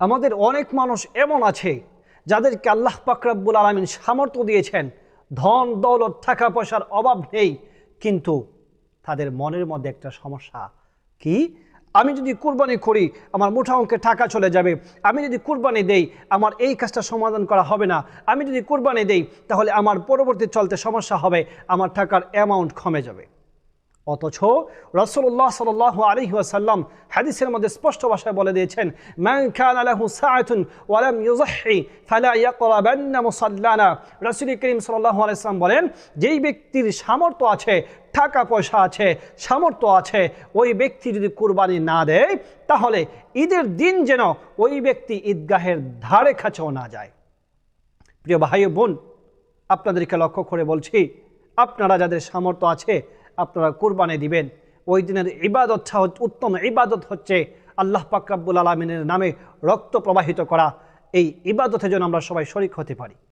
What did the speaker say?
আমাদের অনেক মানুষ এমন আছে যাদেরকে আল্লাহ পাকরাব্বুল আলমিন সামর্থ্য দিয়েছেন, ধন, দৌলত, টাকা পয়সার অভাব নেই, কিন্তু তাদের মনের মধ্যে একটা সমস্যা। কি? আমি যদি কুরবানি করি, আমার মোটা অঙ্কের টাকা চলে যাবে। আমি যদি কুরবানি দেই, আমার এই কাজটা সমাধান করা হবে না। আমি যদি কুরবানি দেই, তাহলে আমার পরবর্তী চলতে সমস্যা হবে, আমার টাকার অ্যামাউন্ট কমে যাবে। অথচ রসুল্লাহ সাল আলহি ওয়াসাল্লাম হাদিসের মধ্যে স্পষ্ট ভাষায় বলে দিয়েছেন খান আলাহু করিম সাল্লাল্লাহু আলাইহি বলেন, যেই ব্যক্তির সামর্থ্য আছে, টাকা পয়সা আছে, সামর্থ্য আছে, ওই ব্যক্তি যদি কুরবানি না দেয়, তাহলে ঈদের দিন যেন ওই ব্যক্তি ঈদগাহের ধারে কাছেও না যায়। প্রিয় ভাই বোন, আপনাদেরকে লক্ষ্য করে বলছি, আপনারা যাদের সামর্থ্য আছে আপনারা কোরবানি দিবেন। ওই দিনের ইবাদত উত্তম ইবাদত হচ্ছে আল্লাহ পাকরাবুল আলমিনের নামে রক্ত প্রবাহিত করা। এই ইবাদতে যেন আমরা সবাই শরিক হতে পারি।